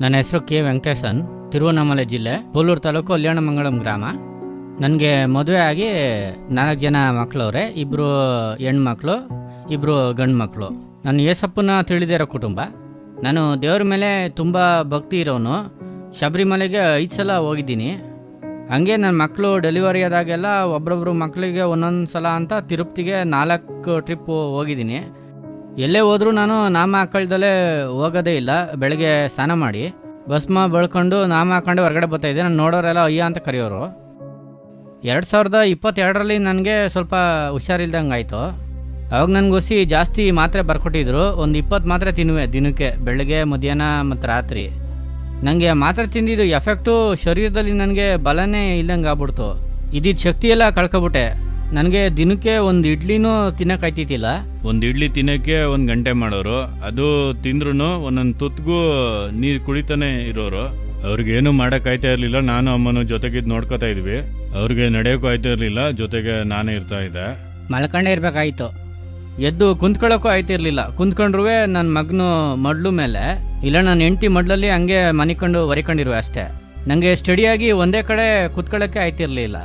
ನನ್ನ ಹೆಸರು ಕೆ ವೆಂಕಟೇಶನ್ ತಿರುವಣ್ಣಾಮಲೆ ಜಿಲ್ಲೆ, ಪೊಲ್ಲೂರು ತಾಲೂಕು ಕಲ್ಯಾಣಮಂಗಳಂ ಗ್ರಾಮ. ನನಗೆ ಮದುವೆ ಆಗಿ ನಾಲ್ಕು ಜನ ಮಕ್ಕಳವ್ರೆ ಇಬ್ಬರು ಹೆಣ್ಮಕ್ಳು ಇಬ್ಬರು ಗಂಡು ಮಕ್ಕಳು ನಾನು ಏಸಪ್ಪನ ತಿಳಿದಿರೋ ಕುಟುಂಬ. ನಾನು ದೇವ್ರ ಮೇಲೆ ತುಂಬ ಭಕ್ತಿ ಇರೋನು. ಶಬರಿಮಲೆಗೆ ಐದು ಸಲ ಹೋಗಿದ್ದೀನಿ. ಹಾಗೆ ನನ್ನ ಮಕ್ಕಳು ಡೆಲಿವರಿ ಆದಾಗೆಲ್ಲ ಒಬ್ರೊಬ್ರು ಮಕ್ಕಳಿಗೆ ಒಂದೊಂದು ಸಲ ಅಂತ ತಿರುಪತಿಗೆ ನಾಲ್ಕು ಟ್ರಿಪ್ಪು ಹೋಗಿದ್ದೀನಿ. ಎಲ್ಲೇ ಹೋದರೂ ನಾನು ನಾಮ ಹಾಕೊಳ್ದಲ್ಲೇ ಹೋಗೋದೇ ಇಲ್ಲ. ಬೆಳಗ್ಗೆ ಸ್ನಾನ ಮಾಡಿ ಭಸ್ಮ ಬಳ್ಕೊಂಡು ನಾಮ ಹಾಕೊಂಡು ಹೊರಗಡೆ ಬರ್ತಾ ಇದ್ದೆ. ನಾನು ನೋಡೋರೆಲ್ಲ ಅಯ್ಯ ಅಂತ ಕರೆಯೋರು. ಎರಡು ಸಾವಿರದ ಇಪ್ಪತ್ತೆರಡರಲ್ಲಿ ನನಗೆ ಸ್ವಲ್ಪ ಹುಷಾರಿಲ್ದಂಗೆ ಆಯಿತು. ಅವಾಗ ನನಗೋಸಿ ಜಾಸ್ತಿ ಮಾತ್ರೆ ಬರ್ಕೊಟ್ಟಿದ್ರು. ಒಂದು ಇಪ್ಪತ್ತು ಮಾತ್ರೆ ತಿನ್ನುವೆ ದಿನಕ್ಕೆ, ಬೆಳಗ್ಗೆ, ಮಧ್ಯಾಹ್ನ ಮತ್ತು ರಾತ್ರಿ. ನನಗೆ ಮಾತ್ರೆ ತಿಂದಿದ್ದು ಎಫೆಕ್ಟು ಶರೀರದಲ್ಲಿ ನನಗೆ ಬಲನೇ ಇಲ್ಲಂಗೆ ಆಗ್ಬಿಡ್ತು. ಇದ್ದಿದ್ದ ಶಕ್ತಿಯೆಲ್ಲ ಕಳ್ಕೊಬಿಟ್ಟೆ. ನನಗೆ ದಿನಕ್ಕೆ ಒಂದು ಇಡ್ಲಿನೂ ತಿನ್ನೋಕ್ಕಾಯ್ತಿದ್ದಿಲ್ಲ ಒಂದು ಇಡ್ಲಿ ತಿನ್ನಕ್ಕೆ ಒಂದು ಗಂಟೆ ಮಾಡೋರು. ಅದು ತಿಂದ್ರು ಒಂದೊಂದು ತುತ್ತಿಗೂ ನೀರು ಕುಡಿತಾನೆ ಇರೋರು. ಅವ್ರಿಗೇನು ಮಾಡಕ್ ಆಯ್ತಾ ಇರಲಿಲ್ಲ ನಾನು ಅಮ್ಮನ ಜೊತೆಗಿದ್ದು ನೋಡ್ಕೊತಾ ಇದ್ವಿ. ಅವ್ರಿಗೆ ನಡೆಯೋಕ್ಕೂ ಆಯ್ತಾ ಇರಲಿಲ್ಲ ಜೊತೆಗೆ ನಾನೇ ಇರ್ತಾ ಇದ್ದೆ. ಮಲ್ಕೊಂಡೇ ಇರ್ಬೇಕಾಯ್ತು. ಎದ್ದು ಕುಂತ್ಕೊಳ್ಳೋಕ್ಕೂ ಆಯ್ತಿರ್ಲಿಲ್ಲ ಕುಂತ್ಕೊಂಡ್ರೂ ನನ್ನ ಮಗನು ಮಡ್ಲು ಮೇಲೆ. ಇಲ್ಲ ನನ್ನ ಹೆಂಡತಿ ಮಡ್ಲಲ್ಲಿ ಹಂಗೆ ಮನಿಕೊಂಡು ಒರಿಕೊಂಡಿರುವೆ ಅಷ್ಟೇ. ನನಗೆ ಸ್ಟಡಿಯಾಗಿ ಒಂದೇ ಕಡೆ ಕುತ್ಕೊಳ್ಳೋಕ್ಕೆ ಆಯ್ತಿರ್ಲಿಲ್ಲ.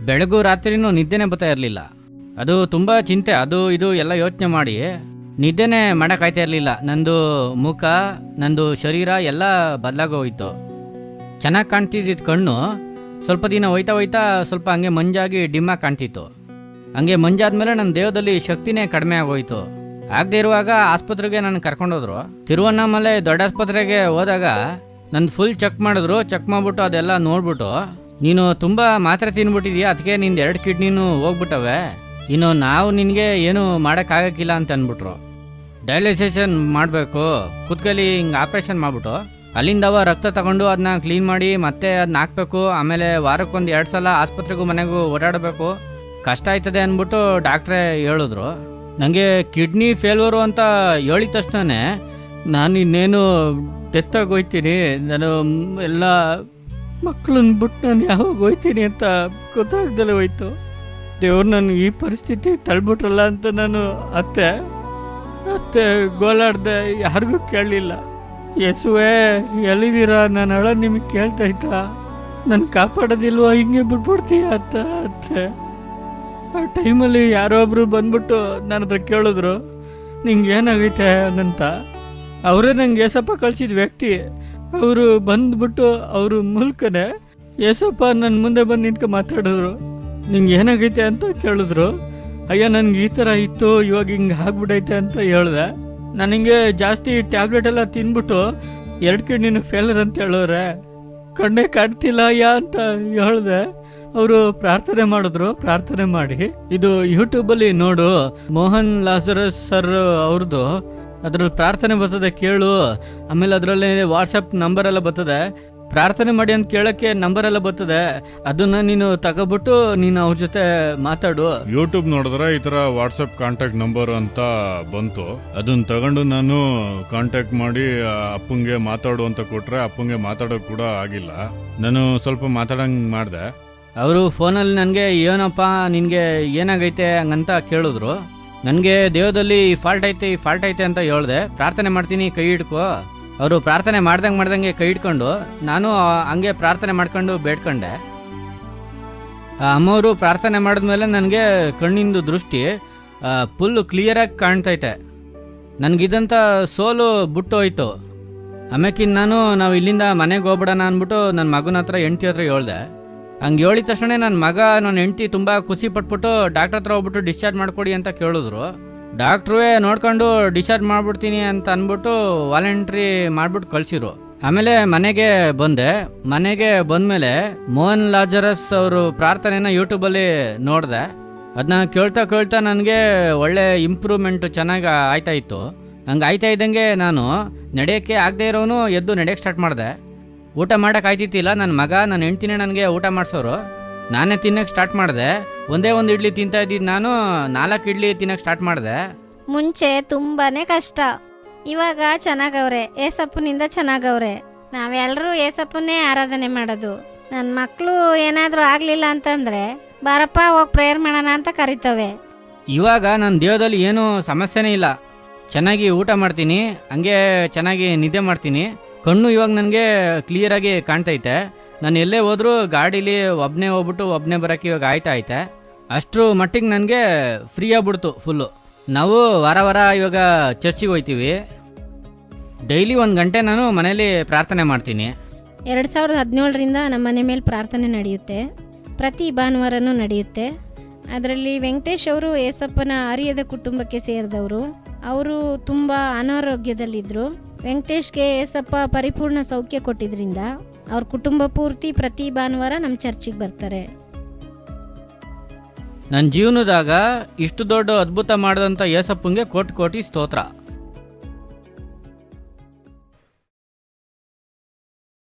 ಬೆಳಗು ರಾತ್ರಿನೂ ನಿದ್ದೆನೇ ಬರ್ತಾ ಇರಲಿಲ್ಲ. ಅದು ತುಂಬ ಚಿಂತೆ, ಅದು ಇದು ಎಲ್ಲ ಯೋಚನೆ ಮಾಡಿ ನಿದ್ದೆನೇ ಮಾಡೋಕ್ಕಾಯ್ತಾ ಇರಲಿಲ್ಲ. ನಂದು ಮುಖ, ನಂದು ಶರೀರ ಎಲ್ಲ ಬದಲಾಗೋಯ್ತು ಚೆನ್ನಾಗಿ ಕಾಣ್ತಿದ್ದಿದ್ದು ಕಣ್ಣು ಸ್ವಲ್ಪ ದಿನ ಹೋಯ್ತಾ ಹೋಯ್ತಾ ಸ್ವಲ್ಪ ಹಂಗೆ ಮಂಜಾಗಿ ಡಿಮ್ಮಾಗಿ ಕಾಣ್ತಿತ್ತು. ಹಂಗೆ ಮಂಜಾದ್ಮೇಲೆ ನನ್ನ ದೇಹದಲ್ಲಿ ಶಕ್ತಿನೇ ಕಡಿಮೆ ಆಗೋಯ್ತು ಆಗದೆ ಇರುವಾಗ ಆಸ್ಪತ್ರೆಗೆ ನನ್ನ ಕರ್ಕೊಂಡೋದ್ರು ತಿರುವಣ್ಣಾಮಲೆ ದೊಡ್ಡ ಆಸ್ಪತ್ರೆಗೆ ಹೋದಾಗ ನನ್ನ ಫುಲ್ ಚೆಕ್ ಮಾಡಿದ್ರು ಚೆಕ್ ಮಾಡಿಬಿಟ್ಟು ಅದೆಲ್ಲ ನೋಡ್ಬಿಟ್ಟು ನೀನು ತುಂಬ ಮಾತ್ರೆ ತಿನ್ಬಿಟ್ಟಿದ್ಯಾ? ಅದಕ್ಕೆ ನಿಂದು ಎರಡು ಕಿಡ್ನಿನೂ ಹೋಗ್ಬಿಟ್ಟವೆ. ಇನ್ನು ನಾವು ನಿನಗೆ ಏನು ಮಾಡೋಕ್ಕಾಗಕ್ಕಿಲ್ಲ ಅಂತ ಅಂದ್ಬಿಟ್ರು. ಡಯಾಲಿಸೇಷನ್ ಮಾಡಬೇಕು. ಕುತ್ಕಲಿ ಹಿಂಗೆ ಆಪ್ರೇಷನ್ ಮಾಡಿಬಿಟ್ಟು. ಅಲ್ಲಿಂದ ಅವ ರಕ್ತ ತಗೊಂಡು ಅದನ್ನ ಕ್ಲೀನ್ ಮಾಡಿ ಮತ್ತೆ ಅದನ್ನ ಹಾಕ್ಬೇಕು. ಆಮೇಲೆ ವಾರಕ್ಕೊಂದು ಎರಡು ಸಲ ಆಸ್ಪತ್ರೆಗೂ ಮನೆಗೂ ಓಡಾಡಬೇಕು. ಕಷ್ಟ ಆಯ್ತದೆ ಅಂದ್ಬಿಟ್ಟು ಡಾಕ್ಟ್ರೇ ಹೇಳಿದ್ರು. ನನಗೆ ಕಿಡ್ನಿ ಫೇಲ್ವರು ಅಂತ ಹೇಳಿದ ತಕ್ಷಣನೇ ನಾನು ಇನ್ನೇನು ಡೆತ್ ಆಗೋಯ್ತೀನಿ. ನಾನು ಎಲ್ಲ ಮಕ್ಕಳನ್ನ ಬಿಟ್ಟು ನಾನು ಯಾವಾಗ ಹೋಯ್ತೀನಿ ಅಂತ ಗೊತ್ತಾಗ್ದಲೇ ಹೋಯ್ತು. ದೇವ್ರು ನನಗೆ ಈ ಪರಿಸ್ಥಿತಿ ತಳ್ಬಿಟ್ರಲ್ಲ ಅಂತ ನಾನು ಅತ್ತೆ ಅತ್ತೆ ಗೋಲಾಡ್ದೆ ಯಾರಿಗೂ ಕೇಳಲಿಲ್ಲ. ಯಸುವೆ, ಎಲ್ಲಿದ್ದೀರಾ? ನಾನು ಅಳ ನಿಮಗೆ ಕೇಳ್ತಾಯ್ತಾ ನಾನು ಕಾಪಾಡೋದಿಲ್ವೋ? ಹಿಂಗೆ ಬಿಟ್ಬಿಡ್ತೀಯ? ಅತ್ತ ಅತ್ತೆ. ಆ ಟೈಮಲ್ಲಿ ಯಾರೋ ಒಬ್ರು ಬಂದ್ಬಿಟ್ಟು ನನ್ನ ಹತ್ರ ಕೇಳಿದ್ರು ನಿಂಗೆ ಏನಾಗೈತೆ ಹಂಗಂತ ಅವರೇ ನಂಗೆ ಏಸಪ್ಪ ಕಳ್ಸಿದ ವ್ಯಕ್ತಿ ಅವರು ಬಂದ್ಬಿಟ್ಟು ಅವರು ಮೂಲಕನೇ ಯಶಪ್ಪ ನನ್ನ ಮುಂದೆ ಬಂದು ನಿಂತ್ಕೊ ಮಾತಾಡಿದ್ರು ನಿಂಗೆ ಏನಾಗೈತೆ ಅಂತ ಕೇಳಿದ್ರು. ಅಯ್ಯ, ನನ್ಗೆ ಈ ಥರ ಇತ್ತು, ಇವಾಗ ಹಿಂಗೆ ಆಗ್ಬಿಡೈತೆ ಅಂತ ಹೇಳ್ದೆ. ನನಗೆ ಜಾಸ್ತಿ ಟ್ಯಾಬ್ಲೆಟ್ ಎಲ್ಲ ತಿನ್ಬಿಟ್ಟು, ಎರಡು ಕಿಡ್ನಿನ ಫೇಲರ್ ಅಂತ ಹೇಳೋರೆ. ಕಣ್ಣೇ ಕಾಡ್ತಿಲ್ಲ ಅಯ್ಯ ಅಂತ ಹೇಳ್ದೆ. ಅವರು ಪ್ರಾರ್ಥನೆ ಮಾಡಿದ್ರು. ಪ್ರಾರ್ಥನೆ ಮಾಡಿ, ಇದು ಯೂಟ್ಯೂಬಲ್ಲಿ ನೋಡು, ಮೋಹನ್ ಲಾಸರಸ್ ಸರ್ ಅವ್ರದ್ದು ಅದ್ರಲ್ಲಿ ಪ್ರಾರ್ಥನೆ ಬರ್ತದೆ ಕೇಳು. ಆಮೇಲೆ ಅದರಲ್ಲಿ ವಾಟ್ಸಪ್ ನಂಬರ್ ಎಲ್ಲ ಬರ್ತದೆ. ಪ್ರಾರ್ಥನೆ ಮಾಡಿ ಅಂತ ಕೇಳಕ್ಕೆ ನಂಬರ್ ಎಲ್ಲ ಬರ್ತದೆ. ಅದನ್ನ ನೀನು ತಗೋಬಿಟ್ಟು ನೀನು ಅವ್ರ ಜೊತೆ ಮಾತಾಡು. ಯೂಟ್ಯೂಬ್ ನೋಡಿದ್ರೆ ಈ ತರ ವಾಟ್ಸಪ್ ಕಾಂಟ್ಯಾಕ್ಟ್ ನಂಬರ್ ಅಂತ ಬಂತು. ಅದನ್ನ ತಗೊಂಡು ನಾನು ಕಾಂಟ್ಯಾಕ್ಟ್ ಮಾಡಿ ಅಪ್ಪಂಗೆ ಮಾತಾಡು ಅಂತ ಕೊಟ್ರೆ ಅಪ್ಪಂಗೆ ಮಾತಾಡೋಕ್ ಕೂಡ ಆಗಿಲ್ಲ. ನಾನು ಸ್ವಲ್ಪ ಮಾತಾಡಂಗ್ ಮಾಡ್ದೆ. ಅವರು ಫೋನಲ್ಲಿ ನನಗೆ ಏನಪ್ಪ ನಿನಗೆ ಏನಾಗೈತೆ? ಹಂಗಂತ ಕೇಳಿದ್ರು. ನನಗೆ ದೇವದಲ್ಲಿ ಈ ಫಾಲ್ಟ್ ಐತೆ, ಈ ಫಾಲ್ಟ್ ಐತೆ ಅಂತ ಹೇಳ್ದೆ. ಪ್ರಾರ್ಥನೆ ಮಾಡ್ತೀನಿ, ಕೈ ಹಿಡ್ಕೊ. ಅವರು ಪ್ರಾರ್ಥನೆ ಮಾಡ್ದಂಗೆ ಮಾಡ್ದಂಗೆ ಕೈ ಹಿಡ್ಕೊಂಡು, ನಾನು ಹಂಗೆ ಪ್ರಾರ್ಥನೆ ಮಾಡ್ಕೊಂಡು ಬೇಡ್ಕೊಂಡೆ. ಅಮ್ಮವರು ಪ್ರಾರ್ಥನೆ ಮಾಡಿದ್ಮೇಲೆ ನನಗೆ ಕಣ್ಣಿಂದು ದೃಷ್ಟಿ ಫುಲ್ ಕ್ಲಿಯರಾಗಿ ಕಾಣ್ತೈತೆ. ನನಗಿದಂಥ ಸೋಲು ಬಿಟ್ಟು ಹೋಯ್ತು ನಾನು ನಾವು ಇಲ್ಲಿಂದ ಮನೆಗೆ ಹೋಗ್ಬಿಡೋಣ ಅಂದ್ಬಿಟ್ಟು ನನ್ನ ಮಗನ ಹತ್ರ, ಹೆಂಡ್ತಿ ಹತ್ರ ಹೇಳ್ದೆ. ಹಂಗೆ ಹೇಳಿದ ತಕ್ಷಣ ನನ್ನ ಮಗ, ನನ್ನ ಹೆಂಡತಿ ತುಂಬ ಖುಷಿ ಪಟ್ಬಿಟ್ಟು ಡಾಕ್ಟರ್ ಹತ್ರ ಹೋಗ್ಬಿಟ್ಟು ಡಿಸ್ಚಾರ್ಜ್ ಮಾಡ್ಕೊಡಿ ಅಂತ ಕೇಳಿದ್ರು. ಡಾಕ್ಟ್ರುವೇ ನೋಡ್ಕೊಂಡು ಡಿಸ್ಚಾರ್ಜ್ ಮಾಡ್ಬಿಡ್ತೀನಿ ಅಂತ ಅಂದ್ಬಿಟ್ಟು ವಾಲಂಟ್ರಿ ಮಾಡ್ಬಿಟ್ಟು ಕಳ್ಸಿರು ಆಮೇಲೆ ಮನೆಗೆ ಬಂದೆ. ಮನೆಗೆ ಬಂದಮೇಲೆ ಮೋಹನ್ ಲಾಜರಸ್ ಅವರು ಪ್ರಾರ್ಥನೆನ ಯೂಟ್ಯೂಬಲ್ಲಿ ನೋಡಿದೆ. ಅದನ್ನ ಕೇಳ್ತಾ ಕೇಳ್ತಾ ನನಗೆ ಒಳ್ಳೆ ಇಂಪ್ರೂವ್ಮೆಂಟು ಚೆನ್ನಾಗಿ ಆಯ್ತಾ ಇತ್ತು. ಹಂಗೆ ಆಯ್ತಾ ಇದ್ದಂಗೆ ನಾನು ನಡೆಯೋಕ್ಕೆ ಆಗದೆ ಇರೋನು ಎದ್ದು ನಡೆಯೋಕ್ಕೆ ಸ್ಟಾರ್ಟ್ ಮಾಡಿದೆ. ಊಟ ಮಾಡೋಕ್ಕಾಯ್ತಿತ್ತಿಲ್ಲ ನನ್ನ ಮಗ ನನ್ನ ಹೆಂಡ್ತಿನೇ ನನಗೆ ಊಟ ಮಾಡಿಸೋರು. ನಾನೇ ತಿನ್ನಕ್ಕೆ ಸ್ಟಾರ್ಟ್ ಮಾಡಿದೆ. ಒಂದೇ ಒಂದು ಇಡ್ಲಿ ತಿಂತಾ ಇದ್ದಿದ್ದು ನಾನು ನಾಲ್ಕು ಇಡ್ಲಿ ತಿನ್ನಕ್ಕೆ ಸ್ಟಾರ್ಟ್ ಮಾಡಿದೆ. ಮುಂಚೆ ತುಂಬಾನೇ ಕಷ್ಟ. ಇವಾಗ ಚೆನ್ನಾಗವ್ರೆ. ಏಸಪ್ಪನಿಂದ ಚೆನ್ನಾಗವ್ರೆ. ನಾವೆಲ್ಲರೂ ಏಸಪ್ಪನ್ನೇ ಆರಾಧನೆ ಮಾಡೋದು. ನನ್ನ ಮಕ್ಕಳು ಏನಾದರೂ ಆಗಲಿಲ್ಲ ಅಂತಂದರೆ ಬಾರಪ್ಪ ಹೋಗಿ ಪ್ರೇಯರ್ ಮಾಡೋಣ ಅಂತ ಕರಿತವೆ. ಇವಾಗ ನನ್ನ ದೇಹದಲ್ಲಿ ಏನೂ ಸಮಸ್ಯೆನೇ ಇಲ್ಲ. ಚೆನ್ನಾಗಿ ಊಟ ಮಾಡ್ತೀನಿ. ಹಂಗೆ ಚೆನ್ನಾಗಿ ನಿದ್ದೆ ಮಾಡ್ತೀನಿ. ಕಣ್ಣು ಇವಾಗ ನನಗೆ ಕ್ಲಿಯರಾಗಿ ಕಾಣ್ತೈತೆ. ನಾನು ಎಲ್ಲೇ ಹೋದರೂ ಗಾಡೀಲಿ ಒಬ್ಬನೇ ಹೋಗ್ಬಿಟ್ಟು ಒಬ್ಬನೇ ಬರೋಕ್ಕೆ ಇವಾಗ ಆಯ್ತಾ ಐತೆ. ಅಷ್ಟರ ಮಟ್ಟಿಗೆ ನನಗೆ ಫ್ರೀ ಆಗ್ಬಿಡ್ತು ಫುಲ್ಲು ನಾವು ವಾರ ವಾರ ಇವಾಗ ಚರ್ಚಿಗೆ ಹೋಗ್ತೀವಿ ಡೈಲಿ ಒಂದು ಗಂಟೆ ನಾನು ಮನೇಲಿ ಪ್ರಾರ್ಥನೆ ಮಾಡ್ತೀನಿ. ಎರಡು ಸಾವಿರದ ಹದಿನೇಳರಿಂದ ನಮ್ಮ ಮನೆ ಮೇಲೆ ಪ್ರಾರ್ಥನೆ ನಡೆಯುತ್ತೆ. ಪ್ರತಿ ಭಾನುವಾರನೂ ನಡೆಯುತ್ತೆ. ಅದರಲ್ಲಿ ವೆಂಕಟೇಶ್ ಅವರು ಏಸಪ್ಪನ ಆರ್ಯದ ಕುಟುಂಬಕ್ಕೆ ಸೇರಿದವರು. ಅವರು ತುಂಬ ಅನಾರೋಗ್ಯದಲ್ಲಿದ್ದರು ವೆಂಕಟೇಶ್ಗೆ ಏಸಪ್ಪ ಪರಿಪೂರ್ಣ ಸೌಖ್ಯ ಕೊಟ್ಟಿದ್ರಿಂದ ಅವ್ರ ಕುಟುಂಬ ಪೂರ್ತಿ ಪ್ರತಿ ಭಾನುವಾರ ನಮ್ಮ ಚರ್ಚಿಗೆ ಬರ್ತಾರೆ. ನನ್ನ ಜೀವನದಾಗ ಇಷ್ಟು ದೊಡ್ಡ ಅದ್ಭುತ ಮಾಡಿದಂಥ ಯೇಸಪ್ಪಂಗೆ ಕೋಟಿ ಕೋಟಿ ಸ್ತೋತ್ರ.